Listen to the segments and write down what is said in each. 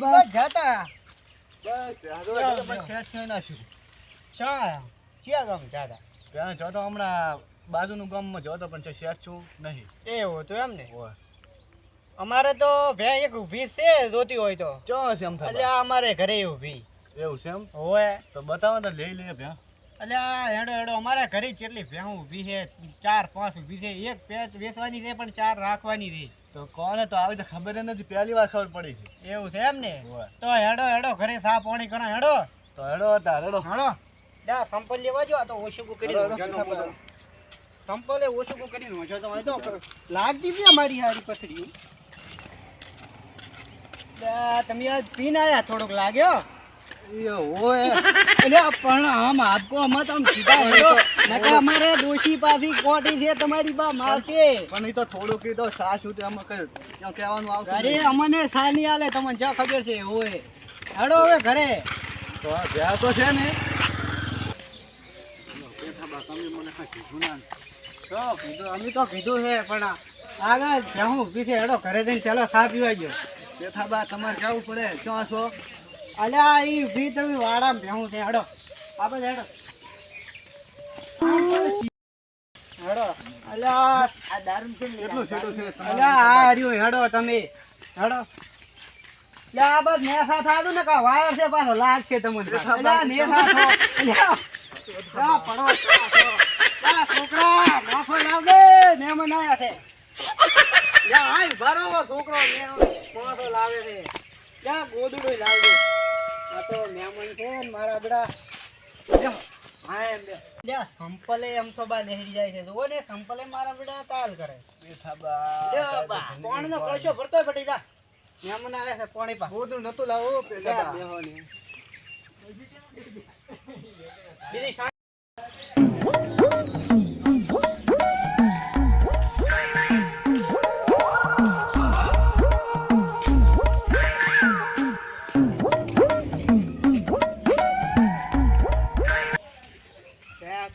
બા જતા. બસ ભેંસો તો પણ શેઠ થઈને નાખ્યું. શા ક્યાં ગામ જતા? ત્યાં જો તો હમણાં બાજુનું ગામમાં જો તો પણ છે શેર છું નહીં. એવું તો એમ ને. અમારે તો ભે એક ઊભી છે જોતી હોય તો. ચો છે એમ એટલે અમારે ઘરે ઊભી. એવું છે એમ? હોય. તો બતાવો ને લઈ લે ભે એટલે હેડો હેડો અમારે ઘરે કેટલી ભેહું ઊભી છે ચાર પાંચ ઊભી છે. એક પેચ વેચવાની છે પણ ચાર રાખવાની છે. તો કોને તો આવી તો ખબર નથી પહેલી વાર ખબર પડી છે. એવું છે એમ ને? તો હેડો હેડો ઘરે સા પાણી કરો હેડો. તો હેડો હતા હેડો. હેડો. જા સંપલ લેવા જો આ તો ઓછું કરી દો સંપલે ઓછું કરી નો જો તો લાગતી હતી અમારી હારી પથડી તમે આજ પીન આયા થોડોક લાગ્યો પણ આમ અમે તો સીધા અમારે ડોશી પાછી કોટી છે તમારી બા મારશે. પણ એ તો થોડું કીધું સાસ ઉતે આમાં કઈ કહેવાનું આવતું અરે નહીં. અમને સાની આલે તમને જ્યાં ખબર છે હોય. હેડો હવે ઘરે. તો આ તો છે ને. તો અમે તો કીધું છે પણ આગળ જ્યાં ઊભી છે હેડો ઘરે જઈને ચાલો સા પીવા ગયો. બેઠા બા તમારે જવું પડે ચો છો અલ્યા એ ઊભી તમે વાડા ભેહું છે હેડો. આપણે હેડો. હેડો. અલ્યા આ દારૂ છે ને કેટલું છે અલ્યા આ રહ્યું હેડો તમે. હેડો. લે આ બસ નેસા થાતું ને કા વાયર છે પાછો લાગશે તમને. અલ્યા નેસા થો અલ્યા પડો છોકરા માફો લાવ મહેમાન આયા છે. યા આય ભરો છોકરો માફો લાવે છે. યા ગોદડું લાવ દે આ તો મહેમાન છે ને મારા બડા હા એમ સંપલે એમ તો બા લહેરી જાય છે. જુઓ ને સંપલે મારા બડા તાલ કરે. બા, પાણીનો કળશો ભરતોય પટી જા. મહેમાન આવે છે પાણી પા ગોદડું નતું લાવો બેહો ને. બીજી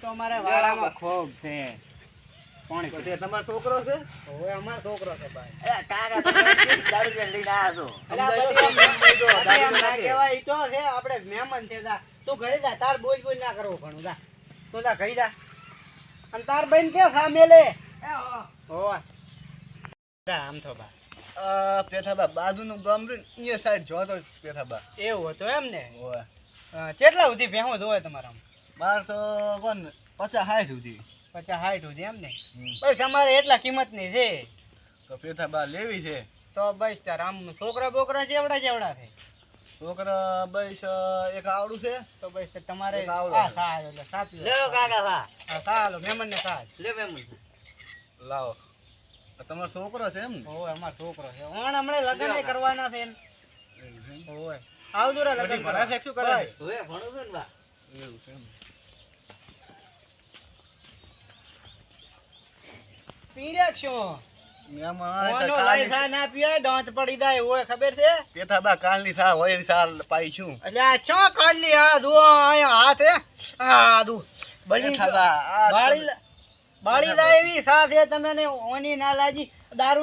તો અમારે વાડામાં ખૂબ છે. કોણ છે? તમારો છોકરો છે? હવે અમારો છોકરો છે ભાઈ. અરે કાકા સમજાય બધી તો એમ- સમજાય તો, બધી એમ ના કહેવાય, ઈ તો છે, આપણે મહેમાન છે, જા. તું ઘરે જા, તાર બોલ બોલ ના કરવો ઘણું, જા. તો જા, ઘરે જા. અને તાર બેન કે સામે લે હો જા, આમ તો બા. પેથાબા પેઠા બા બાજુનું ગામ રહ્યું એ સાઈડ જોતો તો એવું હતું એમ ને કેટલા સુધી ભેહો જોવે તમારા બાર તો કોણ પચાસ સાઠ સુધી. પચાસ સાઠ સુધી એમ ને? બસ અમારે એટલા કિંમતની છે. તો પેથા બાર લેવી છે. તો બસ તાર આમ છોકરા બોકરા જેવડા જેવડા છે. છોકરા બસ એક આવડું છે. તો બસ તમારે એક આવડો આ છે. સા એટલે સા પીવો. લ્યો કાકા સા. હા, સા હાલો, મહેમાનને સા જ. લ્યો મેમન. લાવો. તમારો છોકરો છે એમ ને? ઓય અમારો છોકરો છે. ઓણ હમણાં લગ્ન કરવાના છે ઓય. આવજો રે લગ્ન ભણા છે, શું કરે ઓય. ભણો છે ને બા. એવું છે તો સા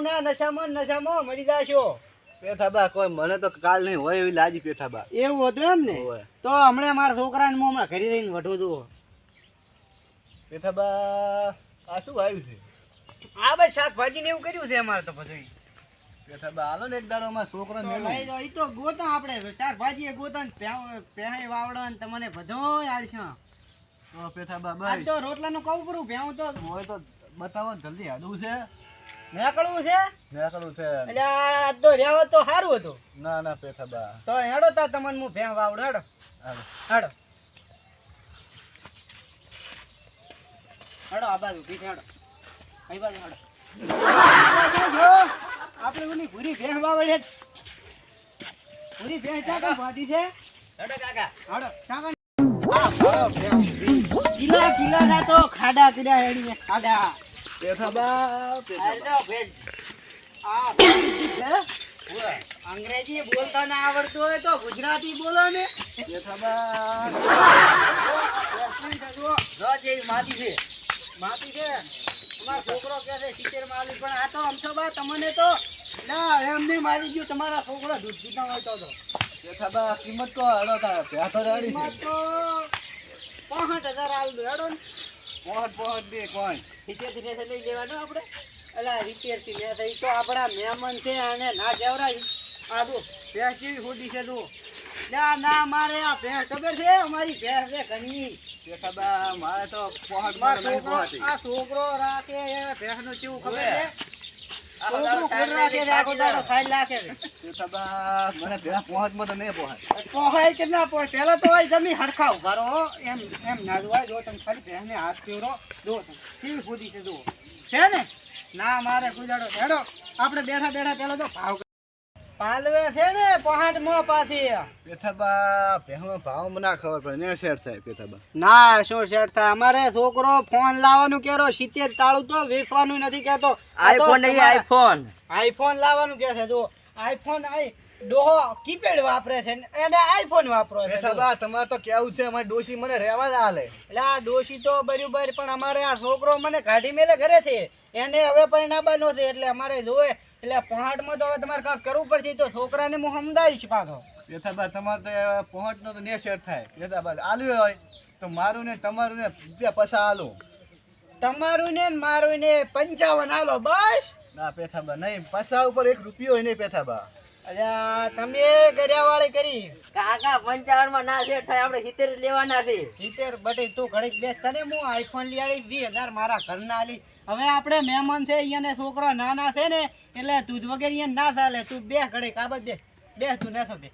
ના નશામાં નશામાં મરી જાશો. પેઠાબા કોઈ મને તો કાલ નહીં હોય એવી લાજી પેઠા બા. એવું હતું એમ ને? તો હમણાં મારા છોકરાને હું હમણાં ઘરે જઈને વઢું છું પેઠા બા આ શું આવ્યું છે? આ બસ શાકભાજી ને એવું કર્યું છે અમારે તો પછી હાલો ને એક દાડો છોકરો તો લઈ જાઓ. ઈ તો ગોતા આપણે. શાકભાજી એ ગોતા ને વાવડો ને તમને બધોય હાલશે તો પેઠા બા તો રોટલાનું કહું કરું ભેવું તો. હોય તો બતાવો જલ્દી હાડું છે. નીકળવું છે? નીકળું છે. એટલે આ તો રહેવા તો સારું હતું. ના ના પેઠા બા. તો હેડો તા તમને હું ભેં વાવડો હેડો. હેડો. હેડો આ બાજુ હેડો. આપણે. ઓલી ભૂરી ભેં વાવડે ભૂરી ભેં ચાકણ બાંધી છે? હેડો કાકા. હેડો ચાકણ કિલા કિલા ના તો ખાડા કર્યા હેડીને ખાડા. પેઠા બા પેઠા બા. હેડો ભેજ આ અંગ્રેજી બોલતા ના આવડતું હોય તો ગુજરાતી બોલો ને. બા. માટી છે માતી છે? છોકરો કહે છે સિત્તેરમાં પણ આ તો તો બા તમને તો ના એમને મારી ગયું. તમારા છોકરા દૂધ પીતા હોય તો તો. કિંમત કો હડો તાર. ભેહ તો રેડી. કિંમત તો પાંસઠ હજાર આલ દો હેડો ને. પહોંચ પહોંચ બે કોણ સિત્તેરથી નેસે લઈ લેવાનું આપણે? અલા લે થઈ તો આપણા મહેમાન છે અને ના જવરાય. આ દો ત્યાં કેવી ખોટી છે તું ના ના મારે આ ભેંસ ખબર છે? અમારી ભેંસ છે ઘણી. બેઠાબા મારે તો પહોંચ મારો આ છોકરો રાખે એ ભેંસનું કેવું ખબર છે? કે ના પેલા તો જમી હરખા ઊભા રહો એમ એમ ના જોવાય. જો તમે ખાલી હાથ ફેરવો જો તમે કેવી ખુદી છે જુઓ. છે ને? ના મારે ગુજાડો હેડો. આપણે બેઠા બેઠા પેલો તો ભાવ પાલવે છે ને પહાટ મો પાછી. બેઠાબા ભેહમાં ભાવ મને ખબર પડે ને શેર થાય બેઠાબા ના શું શેઠ થાય? અમારે છોકરો ફોન લાવવાનું કેરો સિત્તેર તાળું તો વેચવાનું નથી કેતો આઈફોન નહીં આઈફોન આઈફોન લાવવાનું કે છે. જો આઈફોન આઈ ડોહો કીપેડ વાપરે છે ને એને આઈફોન વાપરો છે. તમારે તો કેવું છે અમારી ડોશી મને રહેવા જ હાલે એટલે આ ડોશી તો બરોબર પણ અમારે આ છોકરો મને કાઢી મેલે ઘરે છે એને હવે પરિણામવાનો છે એટલે અમારે જોવે એટલે પહાડમાં તો હવે તમારે કાંઈક કરવું પડશે તો છોકરાને હું સમજાવીશ પાછો. બેઠાબા તમારે તો પહોંચનો તો ને શેર થાય બેઠાબા આલ્યું હોય તો મારું ને તમારું ને રૂપિયા પૈસા આલો. તમારું ને ને મારું ને પંચાવન આલો બસ. ના પેથાબા નહીં પૈસા ઉપર એક રૂપિયો નહીં પેથાબા અલ્યા તમે ગરિયાવાળી કરી. કાકા પંચાવનમાં ના સેટ થાય આપણે સિત્તેર લેવાના છે. સિત્તેર બટી તું ઘડીક બેસ તને હું આઈફોન લઈ આવી વીસ હજાર મારા ઘરના આલી. હવે આપણે મહેમાન છે અહીંયા છોકરો નાના છે ને એટલે દૂધ વગેરે અહીંયા ના ચાલે. તું બે ઘડીક આ બધે. બે તું નેસો બે.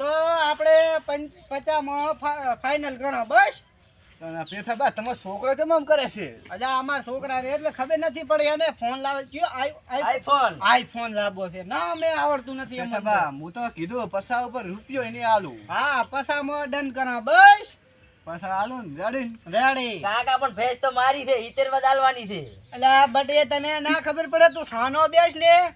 તો આપણે પંચ પચાસમાં ફાઇનલ ગણો બસ. તમારો છોકરો કેમ કરે છે? અજા છોકરા એટલે ખબર નથી પડી. એને ફોન લાવે કયો? આઈ- આઈ- આઈફોન. આઈફોન લાવવો છે. ના અમે આવડતું નથી હું તો કીધું પૈસા ઉપર રૂપિયો એને આલું. હા પસામાં ડન કરા બસ. પૈસા આલું રેડી. રેડી. કાકા પણ ભેંસ તો મારી છે સિત્તેરમાં ચાલવાની છે. બટે તને ના ખબર પડે તું સાનો બેસ ને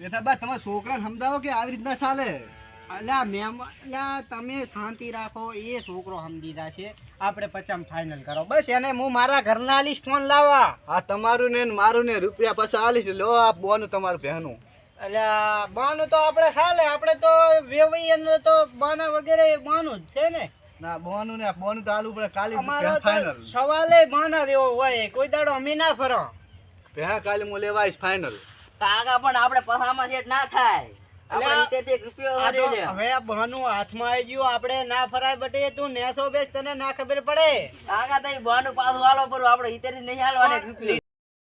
પેથાબા તમારા છોકરાને સમજાવો કે આવી રીતના ચાલે. અલ્યા મેમ અલા તમે શાંતિ રાખો એ છોકરો સમજી છે આપણે પચામ ફાઇનલ કરો. બસ એને હું મારા ઘરના આલીશ ફોન લાવવા. આ તમારું ને મારું ને રૂપિયા પૈસા આલીશ. લો આ બોનું તમારું બહેનું અલ્યા બાનું તો આપણે ચાલે. આપણે તો વેવાઈ અને તો બાના વગેરે બાનું જ છે ને. ના બોનું ને બોનું તો આલુ પડે કાલે અમારો ફાઇનલ સવાલે બાના દેવો હોય. કોઈ દાડો અમે ના ફરો. ભેહા કાલે હું લેવાઈશ ફાઇનલ કાકા પણ આપણે પસામાં સેટ ના થાય. આપણે અલ્યા, સિત્તેરથી એક રૂપિયો આ તો હવે બાનું હાથમાં આવી ગયું આપણે ના ફરાય બટે તું નેસો બેસ તને ના ખબર પડે. કાકા તો બોનું પાછું હાલો પર આપણે સિત્તેર નહીં હાલવાના રૂપિયો.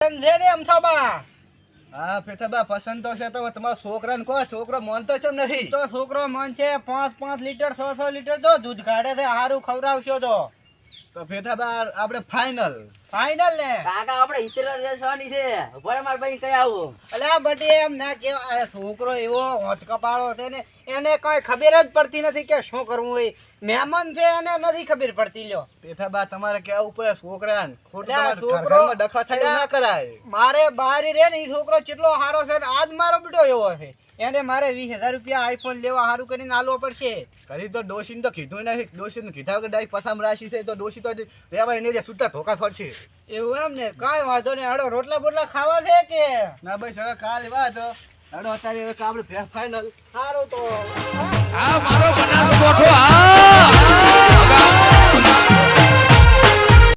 એમ છે ને એમ છો બા હા પેથાબા પસંદ તો છે તો તમારા છોકરાને કહો છોકરો માનતો ચમ નથી. તો છોકરો મન છે પાંચ પાંચ લીટર છ છ લીટર તો દૂધ કાઢે છે સારું ખવડાવશો તો. તો પેથાબા આપણે ફાઇનલ ફાઈનલ ને? કાકા આપણે સિત્તેર રેસવાની છે. ભલે માર ભાઈ કઈ આવું. અલ્યા બટી એમ ના કે આ છોકરો એવો હોટ કપાળો છે ને એને કઈ ખબર જ પડતી નથી કે શું કરવું હોય. મહેમાન છે એને નથી ખબર પડતી લ્યો. ફેથાબા તમારે કેવું પડે છોકરાને? ખોટા છોકરો- ડખા થાય ના કરાય. મારે બારી રે ને એ છોકરો કેટલો સારો છે ને આજ મારો બેટો એવો છે. એને મારે વીસ હજાર રૂપિયા આઈફોન લેવા સારું કરીને આલવો પડશે. કરી તો ડોશીને તો કીધું નહીં. ડોશીને કીધા વગર ડાઈ પસામ રાશી છે તો ડોશી તો રહેવાય એને રે છૂટા ધોકા ફરશે. એવું એમ ને? કાંઈ વાંધો નહીં. હાડો રોટલા બોટલા ખાવા છે કે? ના ભાઈ હવે કાલે તો હેડો અત્યારે આપણે ફાઇનલ સારું તો. આ